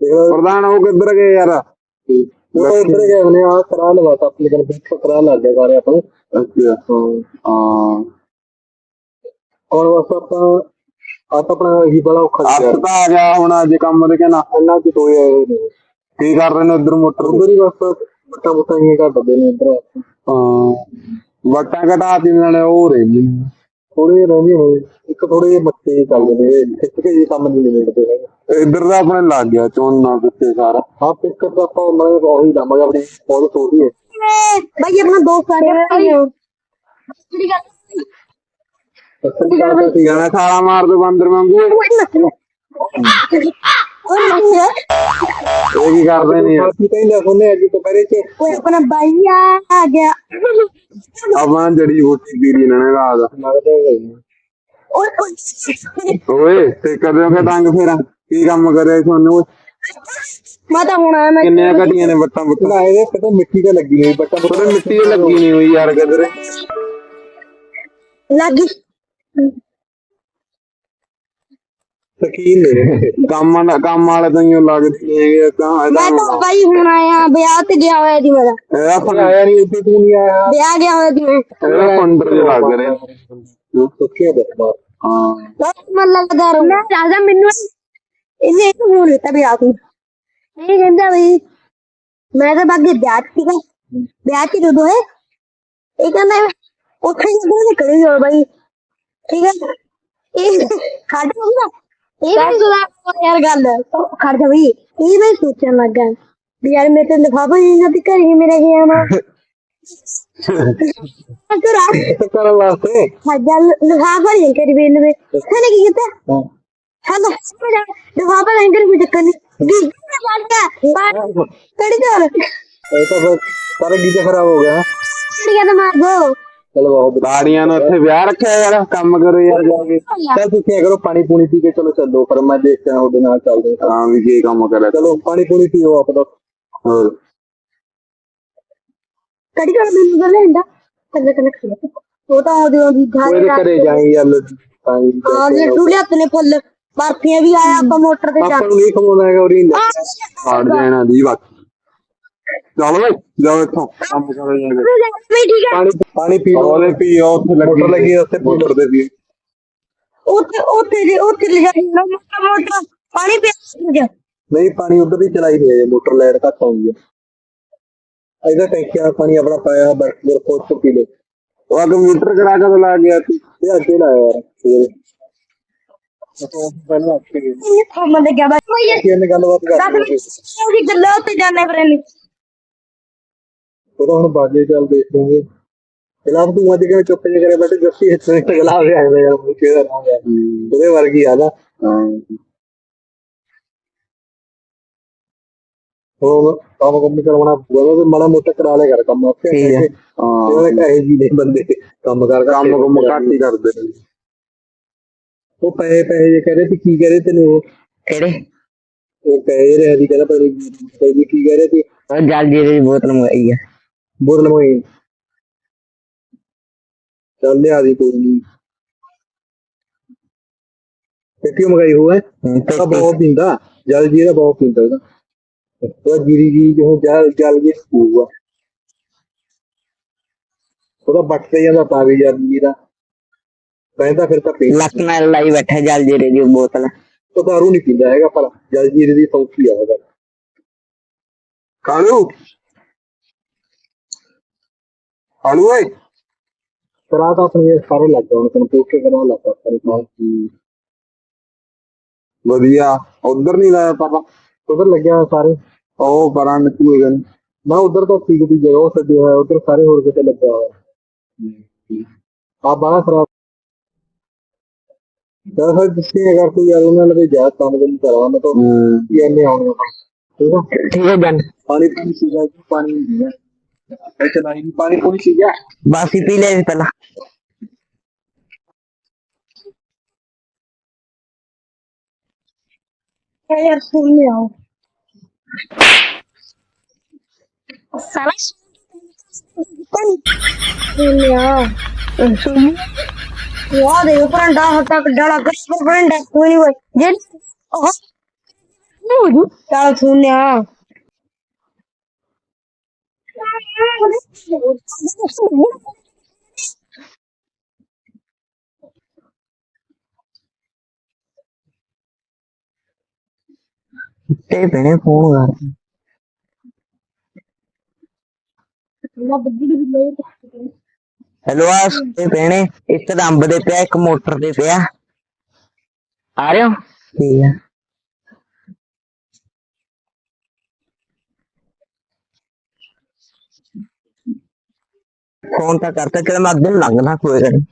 ਪ੍ਰਧਾਨ ਉਹ ਕਿੱਧਰ ਗਏ ਯਾਰ। ਉਹ ਤਾਂ ਇੱਧਰ ਗਏ ਉਹਨੇ ਆ ਕਰਾ ਲਵਾ ਤਾਂ ਆਪਣੇ ਕੋਲ ਬਿਲਕੁਲ ਕਰਾ ਲੱਗ ਗਿਆ ਸਾਰੇ ਆਪਾਂ ਅੱਛਾ। ਹਾਂ। ਹੁਣ ਬਸ ਆਪਾਂ ਆਪ ਆਪਣਾ ਹੀ ਬੜਾ ਔਖਾ ਅੱਤ ਜਿਹਾ ਤਾਂ ਆ ਗਿਆ ਹੁਣ ਅੱਜ ਕੰਮ ਦੇ ਕਹਿਣਾ ਇੰਨਾ ਕਿ ਕੋਈ ਆਏ ਨਹੀਂ ਕੀ ਕਰ ਰਹੇ ਨੇ ਉਧਰ ਮੋਟਰ ਉਧਰ ਹੀ ਬਸ ਮੋਟਾ ਮੋਟਾ ਹੀ ਘਟਦੇ ਨੇ ਇੱਧਰ ਹਾਂ। ਵਟਾਂ ਘਟਾ ਇਹਨਾਂ ਨੇ ਉਹ ਰਹਿੰਦੀ ਨੇ ਥੋੜੇ ਰਹਿੰਦੇ ਨੇ ਇੱਕ ਥੋੜੇ ਜਿਹੇ ਮੱਤੇ ਚੱਲਦੇ ਨੇ ਖਿੱਚ ਕੇ ਜੀ ਕੰਮ ਨਹੀਂ ਨਿਬੜਦੇ ਹੈਗੇ। ਇੱਧਰ ਦਾ ਆਪਣੇ ਲੱਗ ਗਿਆ ਝੋਨਾ ਕਿੱਥੇ ਸਾਰਾ ਹਾਂ ਪਿਕ ਤਾਂ ਆਪਾਂ ਮੈਂ ਉਹੀ ਦਵਾਂਗੇ ਆਪਣੀ ਬਹੁਤ ਛੋਟੀ ਹੈ भाई अपना दोस्त आ रहा है ਅਸਲ ਗੱਲ ਤਾਂ ਸੀ ਗਾਣਾ ਸਾਲਾ ਮਾਰ ਦੋ ਬਾਂਦਰ ਵਾਂਗੂ ਇਹ ਕੀ ਕਰਦੇ ਨੇ ਯਾਰ? ਕੀ ਕਹਿੰਦਾ ਸੁਣਨੇ ਅੱਜ ਦੁਪਹਿਰੇ ਚ वो अपना भैया आ गया ਆਪਾਂ ਜੜੀ ਬੂਟੀ ਪੀਰੀ ਇਹਨਾਂ ਨੇ ਰਾਤ ਲੱਗਦਾ ਹੈ ਜੀ। और ਓਏ ਤੇ ਕਦੇ ਕੇ ਡੰਗ ਫੇਰਾ ਕੀ ਕੰਮ ਕਰਿਆ ਤੁਹਾਨੂੰ? ਮੈਂ ਤਾਂ ਹੁਣ ਆਇਆ ਮੈਂ ਕਿੰਨੀਆਂ ਘਟੀਆਂ ਨੇ ਬੱਟਾਂ ਬੁੱਟਾਂ? ਨਾ ਇਹਦੇ ਕਿਤੇ ਮਿੱਟੀ ਤੇ ਲੱਗੀ ਹੋਈ ਬੱਟਾਂ ਬੁੱਟਾਂ ਮਿੱਟੀ ਤੇ ਲੱਗੀ ਨਹੀਂ ਹੋਈ ਯਾਰ ਕਿਧਰੇ। ਲੱਗੀ। ਸਕੀਨ ਨੇ। ਕੰਮ ਨਾ ਕੰਮ ਵਾਲੇ ਤਾਂ ਹੀ ਲੱਗਦੇ ਨੇ ਤਾਂ ਮੈਂ ਤਾਂ ਬਾਈ ਹੁਣ ਆਇਆ ਵਿਆਹ ਤੇ ਗਿਆ ਹੋਇਆ ਦੀ ਮੇਰਾ। ਇਹਦਾ ਫੋਨ ਆਇਆ ਨਹੀਂ ਉੱਤੇ ਤੂੰ ਨਹੀਂ ਆਇਆ। ਮੈਨੂੰ ਇਹਨੇ ਇੱਕ ਫੋਨ ਦਿੱਤਾ ਵੀ ਆ ਕੇ ਇਹ ਕਹਿੰਦਾ ਵੀ ਮੈਂ ਤਾਂ ਬਾਕੀ ਵਿਆਹ ਠੀਕ ਹੈ ਵਿਆਹ ਕੀ ਜਦੋਂ ਹੈ ਇਹ ਕਹਿੰਦਾ ਉੱਥੇ ਜਦੋਂ ਦੇ ਕਰੀ ਜਾਓ ਬਾਈ। ਠੀਕ ਹੈ? ਇਹ ਸਾਡੇ ਕੋਲ ਨਾ ਇਹ ਵੀ ਸੁਣਾ ਯਾਰ ਗੱਲ। ਖੜ ਜਾ ਬਈ ਇਹ ਮੈਂ ਸੋਚਣ ਲੱਗਾ ਵੀ ਯਾਰ ਮੇਰੇ ਤੇ ਲਿਖਾਵਾ ਹੀ ਨਾ ਵੀ ਘਰੇ ਹੀ ਮੇਰੇ ਹੀ ਆਵਾ ਕਰਾ ਕਰਨ ਵਾਸਤੇ। ਹਾਂ ਗੱਲ ਲਿਖਾਵਾ ਨਹੀਂ ਕਰੀ ਬੇਨ ਵੇ ਇਹਨੇ। ਕੀ ਕੀਤਾ? ਹਾਂ ਹਾਂ ਲਿਫਾਫਾ ਨਹੀਂ ਕਰੀ ਕੋਈ ਚੱਕਰ ਨਹੀਂ ਵੀ ਚੱਲ ਗਿਆ। ਕੜੀ ਚੱਲ ਇਹ ਤਾਂ ਫਿਰ ਸਾਰਾ ਗੀਜਾ ਖਰਾਬ ਹੋ ਗਿਆ। ਕੜੀ ਕਹਿੰਦਾ ਮਾਰ ਦੋ। ਚਲੋ ਬਹੁਤ ਬਾੜੀਆਂ ਨੂੰ ਉੱਥੇ ਵਿਆਹ ਰੱਖਿਆ ਯਾਰ ਕੰਮ ਕਰੋ ਯਾਰ ਜਾ ਕੇ। ਚੱਲ। ਤੁਸੀਂ ਐਂ ਕਰੋ ਪਾਣੀ ਪੂਣੀ ਪੀ ਕੇ ਚਲੋ ਚੱਲੋ ਪਰ ਮੈਂ ਦੇਖਦਾ ਉਹਦੇ ਨਾਲ ਚੱਲਦੇ ਹਾਂ। ਹਾਂ ਵੀ ਕੀ ਕੰਮ ਕਰਿਆ ਚਲੋ ਪਾਣੀ ਪੂਣੀ ਪੀਓ ਆਪਦਾ ਹੋਰ। ਕੜੀ ਕਰ ਮੈਨੂੰ ਤਾਂ ਲੈਂਦਾ ਕੱਲੇ ਕੱਲੇ ਖਾ ਉਹ ਤਾਂ ਉਹਦੇ ਉਹਦੀ ਉਹ ਘਾਰੇ ਇਹਦੇ ਘਰੇ ਜਾਈ ਯਾਰ ਪਾਣੀ ਹਾਂ ਜੇ ਡੁੱਲੇ ਆਪਣੇ ਫੁੱਲ। ਬਰਫੀਆਂ ਵੀ ਆਇਆ ਆਪਾਂ ਮੋਟਰ ਤੇ ਆਪਾਂ ਨੂੰ ਨਹੀਂ ਖਵਾਉਣਾ ਹੈਗਾ ਉਰੀ ਫਾੜ ਜਾਣਾ ਦੀ ਵਕਤ ਚਲ ਓਏ ਜਾਓ ਇੱਥੋਂ ਕੰਮ ਕਰੋ ਜਾ ਕੇ। ਵੀ ਠੀਕ ਹੈ। ਪਾਣੀ ਪਾਣੀ ਪੀ ਲਓ। ਉਹਦੇ ਪੀਓ ਉੱਥੇ ਲੱਗੀ ਮੋਟਰ ਲੱਗੀ ਹੈ ਉੱਥੇ ਮੋਟਰ ਦੇ ਪੀ। ਉੱਥੇ ਉੱਥੇ ਜੇ ਉੱਥੇ ਲੈ ਜਾ ਮੋਟਰ ਮੋਟਰ। ਪਾਣੀ ਪੀ ਜਾ। ਨਹੀਂ ਪਾਣੀ ਉਧਰ ਹੀ ਚਲਾਈ ਹੋਈ ਹੈ ਮੋਟਰ ਲਾਈਟ ਘੱਟ ਆਉਂਦੀ ਹੈ। ਇਹਦਾ ਟੈਂਕੀਆਂ ਦਾ ਪਾਣੀ ਆਪਣਾ ਪਾਇਆ ਬਰਫ ਬਰਫ ਕੋਟ ਤੋਂ ਪੀ ਲਓ। ਉਹ ਕੰਪਿਊਟਰ ਕਰਾ ਕੇ ਲਾ ਗਿਆ ਸੀ ਇਹ ਅੱਗੇ ਲਾਇਆ ਯਾਰ ਪਹਿਲਾਂ ਅੱਗੇ ਗਏ। ਇਹ ਥੰਮ ਦੇ ਗਿਆ ਬਾਈ ਇਹ ਕੀ ਇਹਨੇ ਗੱਲਬਾਤ ਕਰ ਦਸ ਮਿੰਟ ਉਹਦੀ ਗੱਲਾਂ ਉੱਤੇ ਜਾਣੇ ਫਿਰ ਨਹੀਂ ਉਹਦਾ ਹੁਣ ਬਾਗੇ ਚੱਲ ਦੇਖ ਲਵਾਂਗੇ ਫਿਲਹਾਲ ਤੂੰ ਅੱਜ ਕਿਵੇਂ ਚੁੱਪ ਜੇ ਕਰੇ ਬੈਠੇ ਜੱਸੀ ਇੱਥੇ ਗਲਾ ਹੋ ਗਿਆ ਯਾਰ ਮੁੱਕੇ ਦਾ ਨਾਮ ਹੈ। ਉਹਦੇ ਵਰਗੀ ਆ ਨਾ। ਹਾਂ ਉਹ ਕੰਮ ਕੰਮ ਕਰਵਾਉਣਾ ਪਊਗਾ ਤੇ ਮਾੜਾ ਮੋਟਾ ਕਰਾ ਲਿਆ ਕਰ ਕੰਮ। ਆਪੇ ਹੈ। ਇਹਨਾਂ ਦੇ ਕਹੇ ਜੀ ਨੇ ਬੰਦੇ। ਕੰਮ ਕਰ ਕਰ ਕੰਮ ਕੁਮ ਘੱਟ ਹੀ ਕਰਦੇ ਨੇ। ਉਹ ਪੈਸੇ ਪੈਸੇ ਜੇ ਕਹਦੇ ਸੀ ਕੀ ਕਹਦੇ ਤੈਨੂੰ ਉਹ? ਕਿਹੜੇ? ਉਹ ਕਹਿ ਰਿਹਾ ਸੀ ਕਹਿੰਦਾ ਪਰ ਜੀ ਕੀ ਕਹਿ ਰਹੇ ਸੀ। ਉਹ ਜਲ ਜੀਰੇ ਦੀ ਬੋਤਲ ਮੰਗਾਈ ਆ। ਬੋਤਲ ਮੋਈ ਚੱਲ ਲਿਆ ਦੀ ਕੋਈ ਨਹੀਂ ਪੇਟੀ ਮੰਗਾਈ ਹੋਇਆ ਤਾਂ ਬਹੁਤ ਪੀਂਦਾ। ਜਲ ਜੀ ਦਾ ਬਹੁਤ ਪੀਂਦਾ ਉਹਦਾ। ਉਹ ਜੀਰੀ ਜੀ ਜੋ ਜਲ ਜਲ ਜੀ ਪੂਗਾ ਉਹਦਾ ਬੱਟ ਤੇ ਜਾਂਦਾ ਤਾਂ ਵੀ ਜਲ ਜੀ ਦਾ ਕਹਿੰਦਾ ਫਿਰ ਤਾਂ ਪੀ ਲੱਕ ਨਾਲ ਲਾਈ ਬੈਠਾ ਜਲ ਜੀਰੇ ਦੀ ਬੋਤਲ। ਉਹ ਦਾਰੂ ਨਹੀਂ ਪੀਂਦਾ ਹੈਗਾ ਪਰ ਜਲ ਜੀਰੇ ਦੀ ਸੌਖੀ ਆ ਉਹਦਾ। ਕਾਲੂ? ਕਾਲੂ ਓਏ? ਆ ਤਾਂ ਆਪਣੇ ਸਾਰੇ ਲੱਗ ਗਏ ਹੁਣ ਤੈਨੂੰ ਪੋਸਟ ਕਰਨਾ ਲੱਗਾ ਪਰ ਨਾਲ ਵਧੀਆ ਉਧਰ ਨਹੀਂ ਲਾਇਆ ਪਾਪਾ। ਉਧਰ ਲੱਗਿਆ ਸਾਰੇ। ਉਹ ਪਰਾਂ ਨਿਕਲੂਗਾ ਨੀ। ਮੈਂ ਉਧਰ ਤਾਂ ਠੀਕ ਦੀ ਜਗ੍ਹਾ ਉਹ ਸੱਜੇ ਹੋਇਆ ਉਧਰ ਸਾਰੇ ਹੋਰ ਕਿਤੇ ਲੱਗਿਆ ਹੋਇਆ। ਆ ਬਾਹਰ ਖਰਾਬ पैसा जिससे अगर कोई यार उन्होंने लगे जात काम नहीं करवाना तो ये नहीं आने ठीक है ठीक है बहन पानी पूरी चीज है पानी नहीं है अच्छा नहीं पानी पूरी चीज है बस ही पी ले पहला यार फोन में आओ साला पानी फोन में आओ सुनिए वाह दे ऊपर डा हटा के डाला गस पर फ्रेंड है कोई वो जे नु डाला थूने हाँ इतने बड़े फ़ोन आ रहे हैं ਆ ਸੁੱਤੇ ਭੈਣੇ ਇੱਕ ਤਾਂ ਅੰਬ ਦੇ ਪਿਆ ਇੱਕ ਮੋਟਰ ਦੇ ਪਿਆ। ਆ ਰਹੇ ਹੋ? ਠੀਕ ਆ। ਫੋਨ ਤਾਂ ਕਰਤਾ ਕਿ ਮੈਂ ਅੱਗੇ ਨੂੰ ਲੰਘਣਾ ਕੋਈ ਗੱਲ ਨੀ।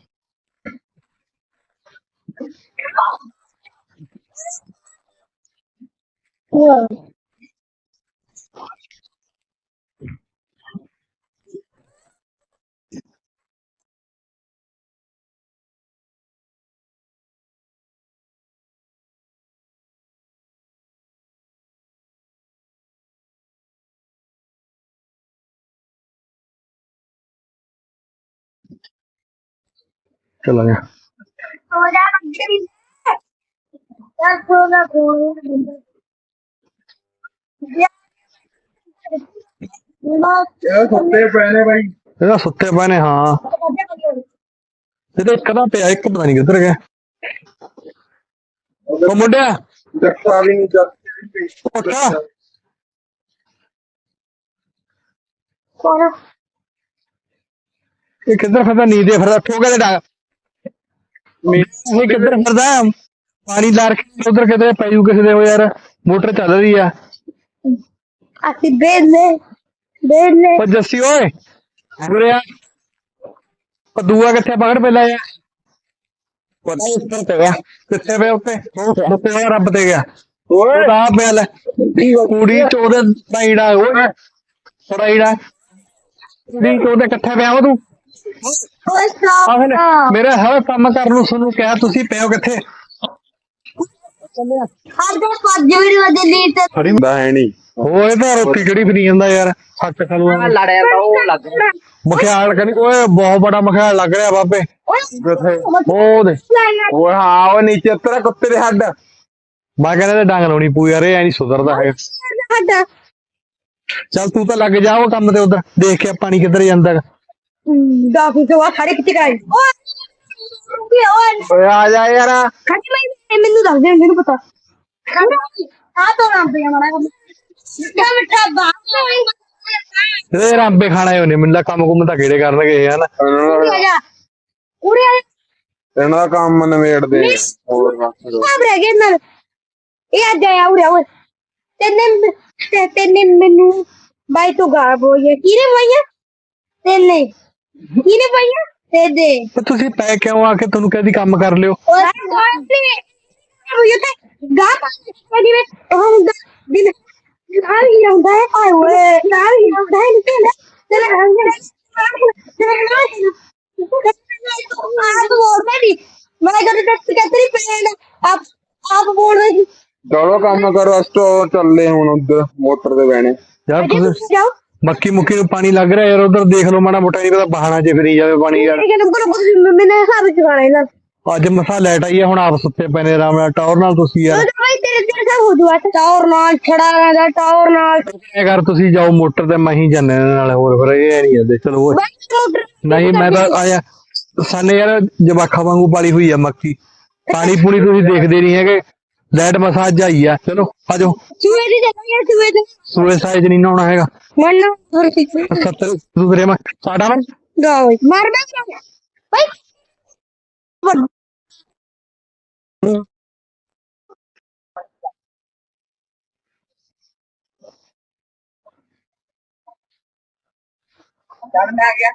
ਚਲਾ ਗਿਆ ਇਹ ਸੁੱਤੇ ਪਏ ਨੇ ਬਾਈ ਇਹਦਾ ਸੁੱਤੇ ਪਏ ਨੇ ਹਾਂ ਇਹਦਾ ਇੱਕ ਤਾਂ ਪਿਆ ਇੱਕ ਪਤਾ ਨਹੀਂ ਕਿੱਧਰ ਗਿਆ ਉਹ ਮੁੰਡਿਆ ਜੱਟਾ ਵੀ ਨਹੀਂ ਕੌਣ ਇਹ ਕਿੱਧਰ ਫਿਰਦਾ ਨੀਂਦੇ ਫਿਰਦਾ ਠੋਕੇ ਦੇ ਡਾਗ ਇਹ ਕਿੱਧਰ ਫਿਰਦਾ? ਹੈ? ਪਾਣੀ ਲਾ ਰੱਖਿਆ ਉਧਰ ਕਿਤੇ ਪੈ ਜੂ ਕਿਸੇ ਦੇ ਉਹ ਯਾਰ ਮੋਟਰ ਚੱਲ ਰਹੀ ਆ। ਅਸੀਂ ਬੇਲੇ ਬੇਲੇ। ਉਹ ਜੱਸੀ ਓਏ ਉਰੇ ਆ। ਉਹ ਦੂਆ ਕਿੱਥੇ ਪਕੜ ਪਹਿਲਾਂ ਯਾਰ। ਪਤਾ ਉੱਪਰ ਪਿਆ ਕਿੱਥੇ ਪਿਆ ਉੱਤੇ? ਉੱਤੇ ਹੋਇਆ ਰੱਬ ਤੇ ਗਿਆ। ਓਏ। ਪਿਆ ਲੈ। ਕੁੜੀ ਚੋਦੇ ਬਾਈੜਾ ਓਏ। ਸੜਾਈੜਾ ਕੁੜੀ ਚੋਦੇ ਕਿੱਥੇ ਪਿਆ ਉਹ ਤੂੰ। ਓਏ ਆ ਸਟਾਪ ਫਿਰ ਮੇਰੇ ਹਰ ਕੰਮ ਕਰਨ ਨੂੰ ਤੁਹਾਨੂੰ ਕਿਹਾ ਤੁਸੀਂ ਪਿਓ ਕਿੱਥੇ? ਹਰ ਦੇ ਪੰਜ ਵੀਡੀਓ ਦੇ ਲਈ ਤੇ। ਫੜੀ ਦਾ ਹੈ ਨਹੀਂ ਓਏ ਤਾਂ ਰੋਟੀ ਕਿਹੜੀ ਫਰੀ ਜਾਂਦਾ ਯਾਰ ਸੱਚ ਖਲੂ ਲੜਿਆ ਤਾਂ ਉਹ ਲੱਗ ਰਿਹਾ। ਮਖਿਆਲ ਕਹਿੰਦੀ ਓਏ ਬਹੁਤ ਬੜਾ ਮਖਿਆਲ ਲੱਗ ਰਿਹਾ ਬਾਬੇ। ਕਿੱਥੇ? ਉਹ ਦੇ। ਓਏ ਹਾਂ ਉਹ ਨੀਚੇ ਤੇਰਾ ਕੁੱਤੇ ਦੇ ਹੱਡ। ਮੈਂ ਕਹਿੰਦਾ ਡੰਗ ਲਾਉਣੀ ਪੂ ਯਾਰ ਇਹ ਐ ਨਹੀਂ ਸੁਧਰਦਾ ਹੈਗਾ। ਚੱਲ ਤੂੰ ਤਾਂ ਲੱਗ ਜਾ ਉਹ ਕੰਮ ਤੇ ਉਧਰ। ਦੇਖ ਕੇ ਪਾਣੀ ਕਿੱਧਰ ਜਾਂਦਾ। ਡਾਕੂ ਤੋਂ ਆ ਖੜੇ ਕਿੱਥੇ ਗਏ ਓਏ ਓਏ। ਓਏ ਆ ਜਾ ਯਾਰ। ਖੜੀ ਮੈਂ ਮੈਨੂੰ ਦੱਸ ਦੇ ਮੈਨੂੰ ਪਤਾ। ਆ ਤੋਂ ਨਾ ਪਿਆ ਮਣਾ ਮਿੱਠਾ ਮਿੱਠਾ ਬਾਤ ਇਹਦੇ ਰਾਂਬੇ ਖਾਣਾ ਹੀ ਉਹਨੇ ਮੈਨੂੰ ਕੰਮ ਕੁੰਮ ਤਾਂ ਕਿਹੜੇ ਕਰਨਗੇ ਹਨਾ। ਇਹਨਾਂ ਉਰੇ ਆ ਦਾ- ਇਹਨਾਂ ਦਾ ਕੰਮ ਨਵੇੜ ਦੇ ਹੋਰ ਰੱਖ ਦੋ ਸਾਬ ਰਹਿ ਗਏ ਨਾਲ। ਇਹ ਅੱਜ ਆਇਆ ਉਰੇ ਓਏ। ਤੈਨੇ ਤੇ ਤੈਨੇ ਮੈਨੂੰ ਬਾਈ ਤੋਂ ਗਾਲ ਬੋਲਿਆ ਕਿਹਨੇ ਬੋਲਿਆ ਤੈਨੇ। ਕਿਹਨੇ ਬੋਲਿਆ ਤੇ ਦੇ ਤੇ ਤੁਸੀਂ ਪੈ ਕਿਉਂ ਆ ਕੇ ਤੁਹਾਨੂੰ ਕਹਦੀ ਕੰਮ ਕਰ ਲਿਓ ਓਏ ਉਹ ਇਹ ਤੇ ਗਾ ਪਾਣੀ ਵਿੱਚ ਉਹ ਹੁੰਦਾ ਦਿਨ ਨਾਲ ਹੀ ਹੁੰਦਾ ਹੈ ਆਏ ਓਏ ਨਾਲ ਹੀ ਹੁੰਦਾ ਹੈ ਨਿਕਲ ਤੇਰਾ ਰੰਗ ਤੇਰਾ ਨਾਲ आप बोल रही मैं कहते थे कहते नहीं पेड़ आप आप बोल रहे ਚਲੋ ਕੰਮ ਕਰੋ ਅਸਟੋ ਚੱਲੇ ਹੁਣ ਉਧਰ ਮੋਟਰ ਤੇ ਬਹਿਣੇ ਯਾਰ ਤੁਸੀਂ जाओ ਮੱਕੀ ਮੁੱਕੀ ਨੂੰ ਪਾਣੀ ਲੱਗ ਰਿਹਾ ਯਾਰ ਉਧਰ ਦੇਖ ਲਓ ਮਾੜਾ ਮੋਟਾ ਨਹੀਂ ਪਤਾ ਬਹਾਣਾ ਜੇ ਫਿਰੀ ਜਾਵੇ ਪਾਣੀ ਯਾਰ। ਠੀਕ ਹੈ ਨੰਬਰ ਮੈਨੇ ਹਰ ਚਵਾਣਾ ਇਹਨਾਂ ਅੱਜ ਮਸਾ ਲੈਟ ਆਈ ਹੈ ਹੁਣ ਆਪ ਸੁੱਤੇ ਪਏ ਨੇ ਆਰਾਮ ਨਾਲ ਨਾਲ ਤੁਸੀਂ ਯਾਰ। ਬਾਈ ਤੇਰੇ ਤੇਰੇ ਸਭ ਹੋ ਜੂਆ ਟੌਰ ਨਾਲ ਛੜਾ ਦਾ ਟੌਰ ਨਾਲ। ਇਹ ਕਰ ਤੁਸੀਂ ਜਾਓ ਮੋਟਰ ਤੇ ਮੈਂ ਹੀ ਜਾਣੇ ਨਾਲ ਹੋਰ ਫਿਰ ਇਹ ਨਹੀਂ ਆਦੇ ਚਲੋ ਨਹੀਂ ਮੈਂ ਤਾਂ ਆਇਆ ਸਾਨੇ ਯਾਰ ਜਵਾਖਾਂ ਵਾਂਗੂ ਪਾਲੀ ਹੋਈ ਆ ਮੱਕੀ। ਪਾਣੀ ਪੂਣੀ ਤੁਸੀਂ ਦੇਖਦੇ ਨਹੀਂ ਹੈਗੇ। ਲੈਟ ਮਸਾਜ ਜਾਈ ਆ। ਚਲੋ ਆਜੋ ਸੂਏ ਦੀ ਜਗ੍ਹਾ ਯਾਰ ਸੂਏ ਦੀ। ਸੂਏ ਸਾਈਜ਼ ਨਹੀਂ ਨਾ ਹੋਣਾ ਹੈਗਾ। ਮਨ ਨਾ ਹੋਰ ਠੀਕ ਹੈ 70 ਦੂਸਰੇ ਮੈਂ ਸਾਡਾ ਨਾ। ਗਾਓ ਮਾਰ ਮੈਂ ਕਰਾਂ ਭਾਈ ਵਨ ਕਰਨਾ ਆ ਗਿਆ।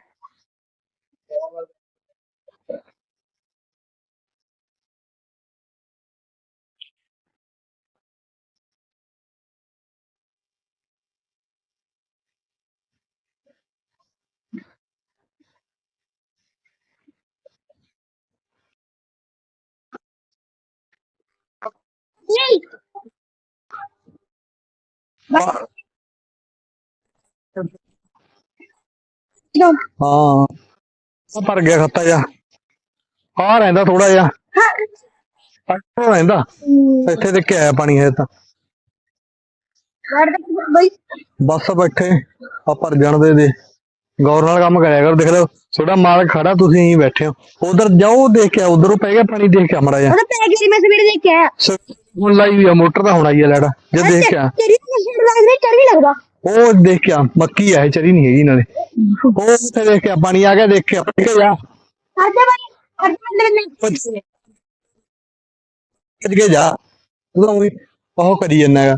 jeito. ਬਸ ਲਓ, ਹਾਂ। ਆ ਗਿਆ ਖੱਤਾ ਜਾ ਆ ਰਹਿੰਦਾ ਥੋੜਾ ਜਿਹਾ। ਹਾਂ ਰਹਿੰਦਾ। ਇੱਥੇ ਤੇ ਕਿਆ ਪਾਣੀ ਹੈ ਤਾਂ। ਬਸ ਬੈਠੇ। ਆ ਭਰ ਜਾਣ ਦੇ। ਗੌਰ ਨਾਲ ਕੰਮ ਕਰਿਆ ਕਰ ਦੇਖ ਲਓ। ਤੁਹਾਡਾ ਮਾਲਕ ਖੜਾ ਤੁਸੀਂ ਹੀ ਬੈਠੇ ਹੋ। ਉਧਰ ਜਾਓ ਦੇਖ ਕੇ ਉਧਰੋਂ ਪੈ ਗਿਆ ਪਾਣੀ ਦੇਖ ਕੇ ਮੜਾ ਜਾ ਉਹਦਾ ਪੈ ਗਈ ਮੈਂ ਸਵੇਰੇ ਦੇਖ ਕੇ ਆਇਆ ਹੁਣ ਲਾਈ ਹੋਈ ਆ ਮੋਟਰ ਤਾਂ ਹੁਣ ਆਈ ਆ ਲੈੜਾ ਜੇ ਦੇਖ ਕੇ ਆ ਤੇਰੀ ਮਸ਼ੀਨ ਲੱਗਦੀ ਚੜ ਵੀ ਲੱਗਦਾ। ਉਹ ਦੇਖ ਕੇ ਆ ਮੱਕੀ ਆ ਇਹ ਚਰੀ ਨਹੀਂ ਹੈਗੀ ਨਾਲੇ। ਉਹ ਉੱਥੇ ਦੇਖ ਕੇ ਪਾਣੀ ਆ ਗਿਆ ਦੇਖ ਕੇ ਆ, ਪੱਟ ਕੇ ਜਾ ਬਾਈ ਅੱਛਾ ਮੈਂ ਭੱਜ ਭੱਜ ਕੇ ਜਾ। ਤੂੰ ਤਾਂ ਉਹੀ ਕਰੀ ਜਾਂਦਾ ਹੈਗਾ।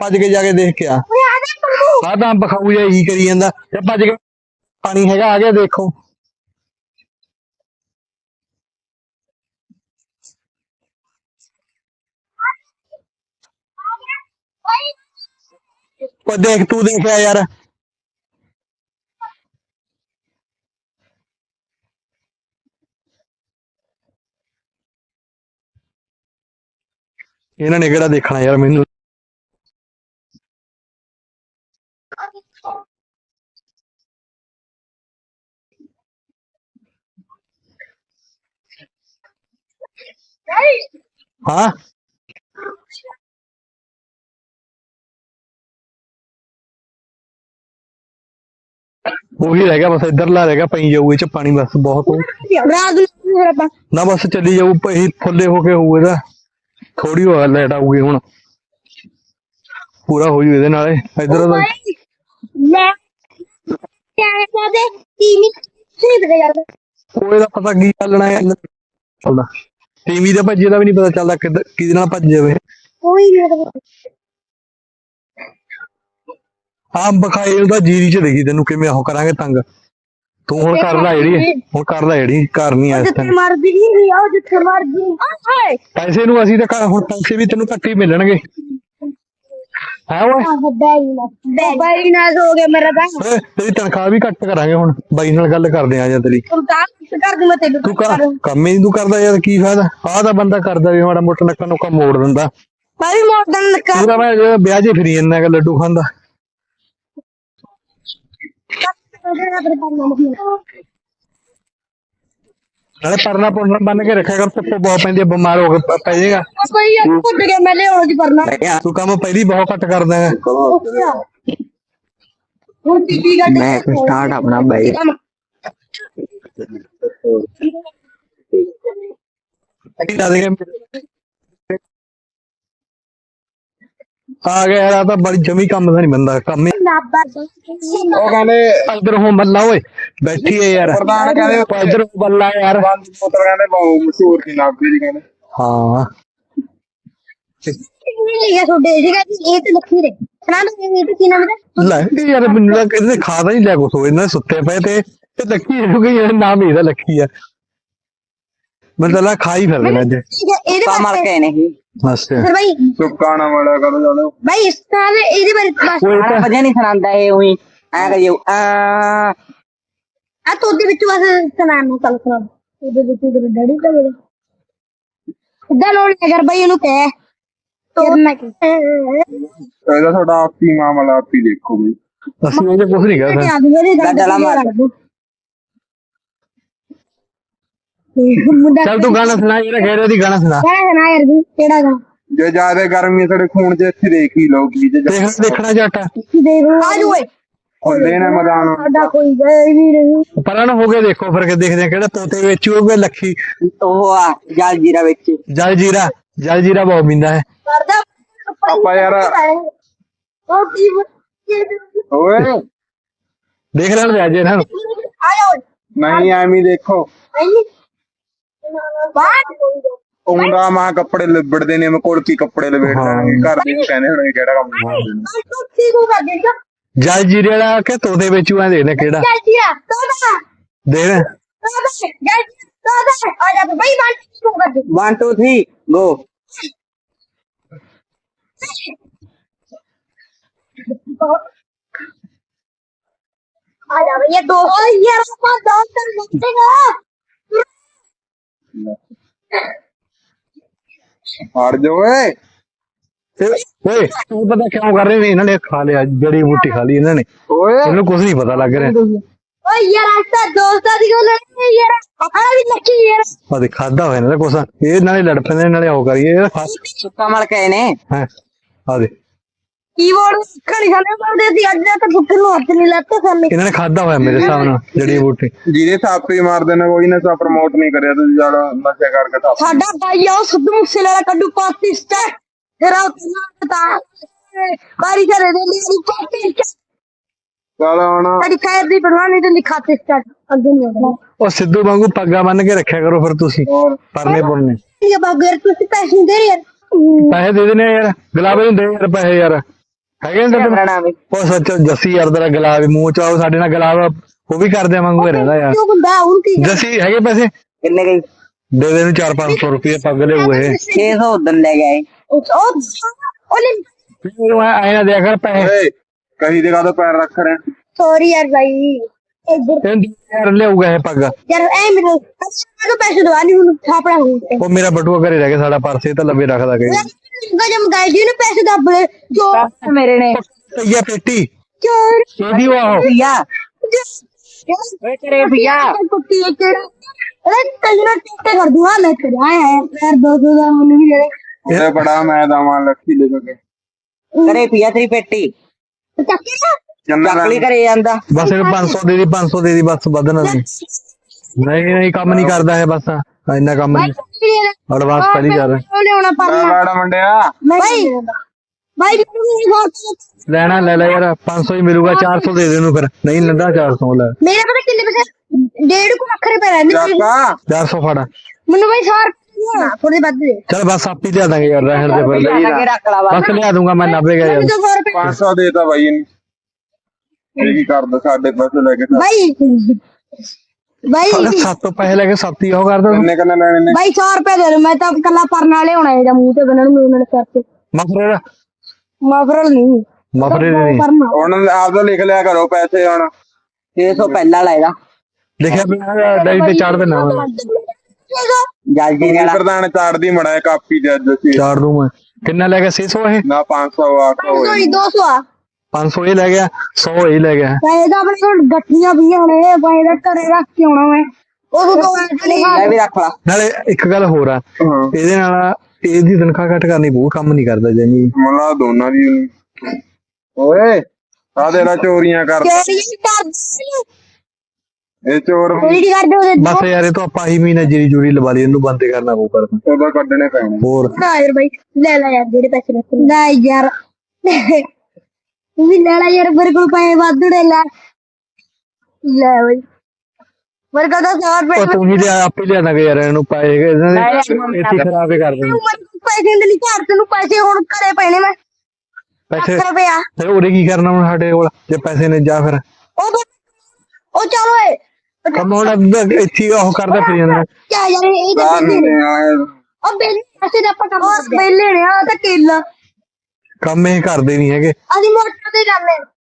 ਭੱਜ ਕੇ ਜਾ ਕੇ ਦੇਖ ਕੇ ਆ ਤਾਂ ਬਖਾਊ ਹੀ ਕਰੀ ਜਾਂਦਾ। ਤੇ ਭੱਜ ਕੇ ਪਾਣੀ ਹੈਗਾ ਆ ਗਿਆ ਦੇਖੋ। ਉਹ ਦੇਖ ਤੂੰ ਦੇਖਿਆ ਯਾਰ। ਇਹਨਾਂ ਨੇ ਕਿਹੜਾ ਦੇਖਣਾ ਯਾਰ ਮੈਨੂੰ? ਹਾਂ? ਉਹੀ ਰਹਿ ਗਿਆ ਬਸ ਇੱਧਰਲਾ ਰਹਿ ਗਿਆ ਪਈ ਜਾਊ ਇਹ ਚ ਪਾਣੀ ਬਸ ਬਹੁਤ। ਰਾਤ ਨੂੰ ਫਿਰ ਆਪਾਂ? ਨਾ ਬਸ ਚੱਲੀ ਜਾਊ ਪਈ ਫੁੱਲੇ ਹੋ ਕੇ ਹੋਊ ਇਹਦਾ। ਥੋੜੀ ਹੋ ਲੈਟ ਆਊਗੀ ਹੁਣ। ਪੂਰਾ ਹੋ ਜੂ ਇਹਦੇ ਨਾਲੇ। ਇੱਧਰ ਦਾ ਲੈ ਕਿਆ ਕਰਦੇ ਟੀਮੀ ਨਹੀਂ ਪਤਾ ਕੀ ਚੱਲਣਾ ਹੈ। ਚੱਲਦਾ। ਟੀਵੀ ਦੇ ਭੱਜੇ ਦਾ ਵੀ ਨਹੀਂ ਪਤਾ ਚੱਲਦਾ ਕਿੱਦ- ਕਿਹਦੇ ਨਾਲ ਭੱਜ ਜਾਵੇ। ਕੋਈ ਨਹੀਂ ਆਹ ਬਖਾਏ ਉਹਦਾ ਜੀਰੀ ਚ ਦੇਖੀ ਤੈਨੂੰ ਕਿਵੇਂ ਉਹ ਕਰਾਂਗੇ ਤੰਗ। ਤੂੰ ਹੁਣ ਕਰ ਲੈ ਜਿਹੜੀ ਹੁਣ ਕਰ ਲੈ ਜਿਹੜੀ ਕਰ ਨਹੀਂ ਇਸ ਜਿੱਥੇ ਮਰਦੀ ਨਹੀਂ ਆਓ ਜਿੱਥੇ ਮਰਦੀ ਹਾਏ ਪੈਸੇ ਨੂੰ ਅਸੀਂ ਤਾਂ ਘਰ- ਹੁਣ ਪੈਸੇ ਵੀ ਤੈਨੂੰ ਘੱਟ ਹੀ ਮਿਲਣਗੇ। ਹੈ ਓਏ ਬੈਰੀ ਨਾ ਹੋ ਗਿਆ ਮੇਰਾ ਤਾਂ। ਓਏ, ਤੇਰੀ ਤਨਖਾਹ ਵੀ ਘੱਟ ਕਰਾਂਗੇ ਹੁਣ। ਬਾਈ ਨਾਲ ਗੱਲ ਕਰਦੇ ਆ ਜਾ ਤੇਰੀ। ਤੂੰ ਤਾਂ ਕਰ ਦੂੰ ਮੈਂ ਤੈਨੂੰ ਤੂੰ ਕੰਮ ਹੀ ਨੀ ਤੂੰ ਕਰਦਾ ਯਾਰ ਕੀ ਫਾਇਦਾ? ਆਹ ਤਾਂ ਬੰਦਾ ਕਰਦਾ ਵੀ ਮਾੜਾ ਮੋਟਾ ਨੱਕਾ ਨੁੱਕਾ ਮੋੜ ਦਿੰਦਾ। ਮੈਂ ਵੀ ਮੋੜਨ ਲੱਗਾ ਪੂਰਾ ਮੈਂ ਵਿਆਹ 'ਚ ਫਿਰੀ ਜਾਂਦਾ ਹੈਗਾ ਲੱਡੂ ਖਾਂਦਾ। ਨਾਲੇ ਪਰਨਾ ਪੁਰਨਾ ਬੰਨ ਕੇ ਰੱਖਿਆ ਕਰ ਧੁੱਪ ਬਹੁਤ ਪੈਂਦੀ ਬਿਮਾਰ ਹੋ ਕੇ ਪ- ਜਾਏਗਾ। ਕੋਈ ਯਾਰ ਭੁੱਟ ਗਿਆ ਮੈਂ ਲਿਆਉਣ ਦੀ ਪਰਨਾ। ਤੂੰ ਕੰਮ ਪਹਿਲੀ ਬਹੁਤ ਘੱਟ ਕਰਦਾ ਹੈ ਹੁਣ ਮੈਂ ਸਟਾਰਟ ਆਪਣਾ ਬਾਈ। ਲਾ ਦੇਗਾ ਆ ਗਿਆ ਯਾਰ ਆਹ ਤਾਂ ਬੜੀ ਜਮੀ ਕੰਮ ਦਾ ਨਹੀਂ ਬੰਦਾ ਕੰਮ ਹੀ ਨਾਬਾ ਉਹ ਕਹਿੰਦੇ ਇਧਰ ਹੋ ਮੱਲਾ ਓਏ ਬੈਠੀ ਏ ਯਾਰ। ਪ੍ਰਧਾਨ ਕਹਿੰਦੇ ਇਧਰ ਬੱਲਾ ਯਾਰ। ਬੰਦ ਮੋਟਰ ਕਹਿੰਦੇ ਬਹੁਤ ਮਸ਼ਹੂਰ ਸੀ ਨਾਭੇ ਦੀ ਕਹਿੰਦੇ। ਹਾਂ। ਨਹੀਂ ਲਿਆ ਛੋਡੇ ਜੀ ਇਹ ਤੇ ਲੱਖੀ ਦੇ ਸੁਣਾ ਦੋ ਇਹ ਤੇ ਕੀ ਨਾਮ ਹੈ? ਲੈ ਇਹ ਯਾਰ ਮੈਨੂੰ ਲੱਗ ਇਹਦੇ ਖਾਦਾ ਨਹੀਂ ਲੈ ਕੁਛ ਇਹਨਾਂ ਦੇ ਸੁੱਤੇ ਪਏ ਤੇ ਤੇ ਲੱਕੀ ਇਹਨੂੰ ਕਹੀ ਇਹ ਨਾਮ ਹੀ ਇਹਦਾ ਲੱਕੀ ਆ। ਮੈਨੂੰ ਤਾਂ ਲੱਗਾ ਖਾ ਹੀ ਫਿਰਦੇ ਨੇ ਅੱਜ। ਇਹਦੇ ਕਮਲ ਬਾਰੇ ਕੇ ਨਹੀਂ ਬਸ ਫਿਰ ਭਾਈ ਸੁੱਕਾਣਾ ਵਾਲਾ ਕਦੋਂ ਜਾਣੋ ਭਾਈ ਇਸ ਤਰ੍ਹਾਂ ਦੇ ਇਹਦੇ ਬਾਰੇ ਬਸ। ਸਾਰਾ ਵਜੇ ਨਹੀਂ ਸੁਣਾਉਂਦਾ ਇਹ ਉਹੀ। ਐ ਕਰੀ ਜਾਊ, ਆ। ਆ ਤੋ ਉਹਦੇ ਵਿੱਚ ਬਸ ਸੁਣਾਉਣ ਨੂੰ ਚੱਲ ਸੁਣਾ। ਉਹਦੇ ਵਿੱਚ ਉਹਦੇ ਡੈਡੀ ਤਾਂ ਮੇਰੇ। ਇਦਾਂ ਲੋੜ ਅਗਰ ਭਾਈ ਉਹਨੂੰ ਕਹਿ? ਫਿਰ ਮੈਂ ਕੀ ਇਹਦਾ ਤੁਹਾਡਾ ਆਪੀ ਮਾਮਲਾ ਆਪੀ ਦੇਖੋ ਬਈ ਅਸੀਂ ਉਹਦੇ ਕੁਝ ਨਹੀਂ ਕਰ ਸਕਦੇ ਆ ਮੇਰੇ ਚੱਲ ਤੂੰ ਗਾਣਾ ਸੁਣਾ ਜਿਹੜਾ ਕਹਿ ਰਿਹਾ ਸੀ ਗਾਣਾ ਸੁਣਾ। ਕਹਿਣਾ ਸੁਣਾ ਯਾਰ ਤੂੰ ਕਿਹੜਾ ਗਾ? ਜੇ ਜ਼ਿਆਦਾ ਗਰਮੀ ਸਾਡੇ ਖੂਨ 'ਚ ਇੱਥੇ ਦੇਖ ਹੀ ਲਓ ਕੀ ਜੇ ਦੇਖ ਦੇਖਣਾ ਜੱਟ ਦੇਖ ਆ ਜੋ ਓਏ। ਹੁੰਦੇ ਨੇ ਮੈਦਾਨ। ਸਾਡਾ ਕੋਈ ਗਏ ਨਹੀਂ ਪਰਾਂ ਨੂੰ ਹੋ ਕੇ ਦੇਖੋ ਫਿਰ ਕੇ ਦੇਖਦੇ ਆ ਕਿਹੜਾ ਤੋਤੇ ਵੇਚੂਗੇ ਲੱਖੀ। ਉਹ ਆ ਜਲ ਜੀਰਾ ਵਿੱਚ। ਜਲ ਜੀਰਾ ਜਲ ਜੀਰਾ ਬਹੁਤ ਪੀਂਦਾ ਹੈ। ਕਰਦਾ ਆਪਾਂ ਯਾਰ ਉਹ ਕੀ ਓਏ। ਦੇਖ ਲੈਣ ਦੇ ਅੱਜ ਇਹਨਾਂ ਨੂੰ। ਆ ਜਾ ਓਏ। ਨਹੀਂ ਐਵੇਂ ਹੀ ਦੇਖੋ। ਨਹੀਂ। ਬਾਤ ਉਹਦਾ ਮਾਂ ਕੱਪੜੇ ਲਿਬੜਦੇ ਨੇ ਮੈਂ ਕੋਲ ਕੀ ਕੱਪੜੇ ਲਵੇੜ ਲੈਣਗੇ ਘਰ ਦੇ ਵੀ ਕਹਿੰਦੇ ਹੋਣਗੇ ਕਿਹੜਾ ਕੰਮ ਕਰਦੇ ਨੇ ਤੂੰ ਕੀ ਕੋ ਕਰ ਦੇਗਾ ਜਲ ਜੀਰੇ ਵਾਲਾ ਕਿ ਤੋਤੇ ਵੇਚੂ ਐ ਦੇਖਦੇ ਕਿਹੜਾ ਚੱਲ ਜੀਰਾ ਤੋਦਾ ਦੇਖ ਤੋਦਾ ਚੱਲ ਤੋਦਾ ਆ ਜਾ ਬਈ ਬਾਤ ਕੀ ਕਰ ਦੇ 1 2 3 ਗੋ आ जा भैया दो यार अपना दोस्त लगेगा ਹਟ ਜਾ ਓਏ। ਓਏ ਤੂੰ ਪਤਾ ਕਿਉਂ ਕਰ ਰਹੇ ਨੇ? ਇਹਨਾਂ ਨੇ ਖਾ ਲਿਆ ਜੜੀ ਬੂਟੀ ਖਾ ਲਈ ਇਹਨਾਂ ਨੇ। ਓਏ। ਇਹਨੂੰ ਕੁਝ ਨਹੀਂ ਪਤਾ ਲੱਗ ਰਿਹਾ। ਓ ਯਾਰ ਆਸਤਾ ਦੋਸਤਾਂ ਦੀ ਗੱਲ ਨਹੀਂ ਯਾਰ। ਆਹ ਵੀ ਲੱਕੀ ਯਾਰ। ਆ ਦੇ ਖਾਦਾ ਹੋਇਆ ਨਾ ਕੁਛ। ਇਹ ਨਾਲੇ ਲੜ ਪੈਂਦੇ ਨਾਲੇ ਉਹ ਕਰੀਏ। ਸੁੱਕਾ ਮਲ ਕਹੇ ਨੇ। ਹਾਂ ਆ ਦੇ। ਕੀਬੋਰਡ ਖੜੀ ਖਾਣੇ ਪੜਦੇ ਸੀ ਅੱਜ ਤੱਕ ਬੁੱਕ ਨੂੰ ਹੱਥ ਨਹੀਂ ਲਾਤੇ ਸਾਨੇ ਇਹਨਾਂ ਨੇ ਖਾਦਾ ਹੋਇਆ ਮੇਰੇ ਹਿਸਾਬ ਨਾਲ ਜੜੀ ਬੂਟੀ। ਜਿਹਦੇ ਥਾਪੀ ਮਾਰਦੇ ਨੇ ਕੋਈ ਨਸ਼ਾ ਪ੍ਰਮੋਟ ਨਹੀਂ ਕਰਿਆ ਤੁਸੀਂ ਜ਼ਿਆਦਾ ਨਸ਼ੇ ਕਰਕੇ ਥਾਪ। ਸਾਡਾ ਭਾਈ ਆ ਉਹ ਸਿੱਧੂ ਮੂਸੇ ਵਾਲਾ ਕੱਢੂ ਪਾਕਿਸਤ ਫਿਰ ਆ ਤੇ ਤਾਂ ਬਾਰੀ ਕਰੇ ਦੇ ਲਈ ਪਾਕਿਸਤ ਚੱਲ ਹੁਣ ਸਾਡੀ ਖੈਰ ਦੀ ਪਰਵਾਹ ਨਹੀਂ ਤੇ ਸਟਾਰਟ ਅੱਗੇ ਨਹੀਂ ਉਹ ਸਿੱਧੂ ਵਾਂਗੂ ਪੱਗਾ ਬੰਨ ਕੇ ਰੱਖਿਆ ਕਰੋ ਫਿਰ ਤੁਸੀਂ ਪਰਨੇ ਪੁਰਨੇ ਇਹ ਬਾਗਰ ਤੁਸੀਂ ਪੈਸੇ ਦੇ ਰਹੇ। ਯਾਰ ਪੈਸੇ ਦੇ ਦੇਣੇ ਯਾਰ ਗੁਲਾਬੇ ਨੂੰ ਦੇ ਯਾਰ ਪੈਸੇ ਯਾਰ। ਹੈਗੇ ਨੇ ਤੈਨੂੰ ਕਰਨਾ ਵੀ ਉਹ ਸੱਚ ਜੱਸੀ ਯਾਰ ਤੇਰਾ ਗੁਲਾਬ ਮੂੰਹ ਚ ਆਓ ਸਾਡੇ ਨਾਲ ਗੁਲਾਬ ਉਹ ਵੀ ਕਰਦੇ ਵਾਂਗੂ ਹੀ ਰਹਿੰਦਾ ਯਾਰ। ਕਿਉਂ ਬੰਦਾ ਹੁਣ ਕੀ ਜੱਸੀ ਹੈਗੇ ਪੈਸੇ? ਕਿੰਨੇ ਗਈ ਦੇ ਦੇ ਨੂੰ 4-500 ਰੁਪਏ ਪੱਗ ਲੈ ਹੋਏ 600 ਉਦੋਂ ਲੈ ਗਏ ਉਹ ਉਹ ਉਹਨੇ ਤੂੰ ਐ ਨਾ ਦਿਆ ਕਰ ਪੈਸੇ। ਓਏ ਕਹੀ ਦੇ ਕਾਹਦਾ ਪੈਰ ਰੱਖ ਰਹੇ। ਸੌਰੀ ਯਾਰ ਭਾਈ ਇੱਧਰ ਤੈਨੂੰ ਯਾਰ ਲਿਆਊਗਾ ਇਹ ਪੱਗ। ਯਾਰ ਐ ਮੇਰੇ ਮੈਨੂੰ ਪੈਸੇ ਦਵਾ ਨਹੀਂ ਹੁਣ ਥਾਪੜਾ ਹੋ ਗਿਆ ਉਹ ਮੇਰਾ ਬਟੂਆ ਘਰੇ ਰਹਿ ਗਿਆ ਸਾਡਾ ਪਰਸ ਇਹ ਤਾਂ ਲੱਭੇ ਰੱਖਦਾ ਕਈ। ਗਜਮ ਗਾਈ ਜੀ ਨੇ ਪੈਸੇ ਦੱਬ ਲਏ। ਜੋ ਮੇਰੇ ਨੇ। ਪਈਆ ਪੇਟੀ। ਚੋਰ ਇਹਦੀ ਉਹ ਆਹੋ। ਭਈਆ। ਓਏ ਕਰੇ ਭਈਆ। ਕੁੱਤੀ ਹੈ ਕਿਹੜਾ? ਅਰੇ ਕੰਜਰਾ ਟਿੱਕੇ ਕਰ ਦੂੰਗਾ ਮੈਂ ਤੇ ਆਇਆ ਯਾਰ ਦੋ ਦੋ ਦਾ ਮੈਨੂੰ ਵੀ ਦੇ ਦੇ। ਇਹ ਬੜਾ ਮੈਂ ਦਵਾਂ ਲੱਖੀ ਲੈ ਕੇ ਕਰੇ ਭਈਆ ਤੇਰੀ ਪੇਟੀ। ਚੱਕੇ ਨਾ ਚੱਕਲੀ ਕਰੇ ਜਾਂਦਾ। ਬਸ ਇਹ 500 ਦੇ ਦੀ 500 ਦੇ ਦੀ ਬਸ ਵੱਧ ਨਾ ਦੇ। ਨਹੀਂ ਨਹੀਂ ਕੰਮ ਨਹੀਂ ਕਰਦਾ ਹੈ ਬਸ। ਇੰਨਾ ਕੰਮ ਨਹੀਂ। ਐਡਵਾਂਸ ਪਹਿਲੀ ਜਾ ਰਿਹਾ ਉਹਨੇ ਆਉਣਾ ਪਰਨਾ ਬੜਾ ਮੁੰਡਿਆ। ਭਾਈ ਭਾਈ ਮੈਨੂੰ ਵੀ ਬਹੁਤ ਲੈਣਾ ਲੈ ਲੈ ਯਾਰ 500 ਹੀ ਮਿਲੂਗਾ 400 ਦੇ ਦੇ ਨੂੰ ਫਿਰ। ਨਹੀਂ ਲੈਂਦਾ 400 ਲੈ। ਮੇਰੇ ਪਤਾ ਕਿੰਨੇ ਪੈਸੇ? ਡੇਢ ਕੁ ਲੱਖ ਰੁਪਏ ਰਹਿੰਦੇ ਸੀ। ਚਾਕਾ 400 ਫੜ। ਮੈਨੂੰ ਭਾਈ ਸਾਰ ਥੋੜੇ ਵੱਧ ਦੇ। ਚਲ ਬਸ ਆਪੀ ਲਿਆ ਦਾਂਗੇ ਯਾਰ ਰਹਿਣ ਦੇ ਫਿਰ। ਲਾ ਕੇ ਰੱਖ ਲਾ ਵਾ ਬਸ ਲਿਆ ਦੂੰਗਾ ਮੈਂ 90 ਗਿਆ ਯਾਰ ਮੈਨੂੰ ਤਾਂ 100 ਰੁਪਏ 500 ਦੇਤਾ ਬਾਈ ਇਹਨੇ। ਇਹ ਕੀ ਕਰਦਾ ਸਾਡੇ ਪੈਸੇ ਲੈ ਕੇ ਖਾ। ਭਾਈ ਸੱਤ ਤੋਂ ਪੈਸੇ ਲੈ ਕੇ ਸੱਤ ਹੀ ਉਹ ਕਰਦਾ ਕਿੰਨੇ ਕਿੰਨੇ ਲੈਣੇ ਨੇ? ਭਾਈ 100 ਰੁਪਏ ਦੇ ਦੋ ਮੈਂ ਤਾਂ ਕੱਲਾ ਪਰਨ ਵਾਲੇ ਹੋਣਾ ਇਹਦਾ ਮੂੰਹ ਤੇ ਬੰਨਣ ਨੂੰ ਮੇਰੇ ਕਰਕੇ। ਮਫਰੇਰ ਮਫਰਲ ਨਹੀਂ। ਮਫਰੇਰ ਨਹੀਂ। ਪਰਨਾ। ਹੁਣ ਆਪਦਾ ਲਿਖ ਲਿਆ ਕਰੋ ਪੈਸੇ ਹੁਣ। 600 ਪਹਿਲਾਂ ਲਾਇਦਾ ਲਿਖਿਆ ਪਿਆ ਡਾਈ ਤੇ ਚੜ ਦੇਣਾ ਜਲ ਜੀ ਵਾਲਾ ਪ੍ਰਧਾਨ ਚਾੜਦੀ ਮੜਾ ਕਾਪੀ ਦੇ ਅੱਜ ਅਸੀਂ ਚਾੜ ਦੂੰ ਮੈਂ। ਕਿੰਨਾ ਲੈ ਗਿਆ 600 ਇਹ? ਨਾ 500 800 ਸੋਰੀ 200 ਆ। 500 ਇਹ ਲੈ ਗਿਆ 100 ਇਹ ਲੈ ਗਿਆ। ਭਾਈ ਦਾ ਆਪਣੇ ਕੋਲ ਗੱਠੀਆਂ ਪਈਆਂ ਨੇ ਭਾਈ ਦਾ ਘਰੇ ਰੱਖ ਕੇ ਆਉਣਾ ਮੈਂ। ਉਹ ਤੋਂ ਲੈ ਵੀ ਰੱਖ ਲਾ। ਨਾਲੇ ਇੱਕ ਗੱਲ ਹੋਰ ਆ ਇਹਦੇ ਨਾਲ ਇਹਦੀ ਤਨਖਾਹ ਘੱਟ ਕਰਨੀ ਬਹੁਤ ਕੰਮ ਨਹੀਂ ਕਰਦਾ ਜਾਨੀ ਮੁੱਲਾ ਦੋਨਾਂ ਦੀ। ਹੋਣੀ। ਓਏ ਆ ਦੇ ਲੈ ਚੋਰੀਆਂ ਕਰ। ਚੋਰੀ ਕਰਦੇ ਇਹ ਚੋਰ ਚੋਰੀ ਕਰਦੇ ਉਹਦੇ ਬਸ ਯਾਰ ਇਹ ਤਾਂ ਆਪਾਂ ਹੀ ਮਹੀਨਾ ਜਰੀ ਜੁਰੀ ਲਵਾ ਲਈ ਇਹਨੂੰ ਬੰਦ ਕਰਨਾ ਪਊ ਕਰਨਾ। ਉਹਦਾ ਕੱਢਣੇ ਪੈਣੇ। ਹੋਰ। ਨਾ ਯਾਰ ਭਾਈ ਲੈ ਲੈ ਯਾਰ ਜਿਹੜੇ ਪੈਸੇ ਰੱਖ ਲੈ ਯਾਰ। ਤੂੰ ਵੀ ਲੈ ਲੈ ਯਾਰ ਮੇਰੇ ਕੋਲ ਪੈਸੇ ਵਾਧੂੜੇ ਲੈ ਲੈ ਭਾਈ ਮੇਰੇ ਕੋਲ ਤਾਂ 100 ਰੁਪਏ ਉਹ ਤੂੰ ਹੀ ਲਿਆ ਆਪੇ ਲਿਆ ਦਾਂਗੇ ਯਾਰ ਇਹਨੂੰ ਪਾਏ ਇਹਨਾਂ ਨੇ ਇੱਥੇ ਖਰਾਬੇ ਕਰ ਦੇਣੇ ਮੇਰੇ ਕੋਲ ਪੈਸੇ ਦੇ ਲਈ ਘਰ ਤੈਨੂੰ ਪੈਸੇ ਹੁਣ ਘਰੇ ਪੈਣੇ ਮੈਂ ਪੈਸੇ ਫਿਰ ਉਰੇ ਕੀ ਕਰਨਾ ਹੁਣ ਸਾਡੇ ਕੋਲ ਜੇ ਪੈਸੇ ਨੇ ਜਾ ਫਿਰ ਉਹ ਤਾਂ- ਉਹ ਚਲ ਓਏ ਕੰਮ ਹੁਣ ਇੱਥੇ ਹੀ ਉਹ ਕਰਦਾ ਫਿਰ ਜਾਂਦਾ ਕਿਆ ਯਾਰ ਇਹ ਤਾਂ ਬੇਲੇ ਨੇ ਨੇ ਉਹ ਬੇਲੇ ਅਸੀਂ ਤਾਂ ਆਪਾਂ ਕੰਮ ਕਰਦੇ ਬੇਲੇ ਨੇ ਆ ਤਾਂ ਕੇਲਾ ਕੰਮ ਇਹ ਕਰਦੇ ਨਹੀਂ ਹੈਗੇ ਅਸੀਂ ਮੋਟਰ ਤੇ ਜਾਂਦੇ ਹਾਂ।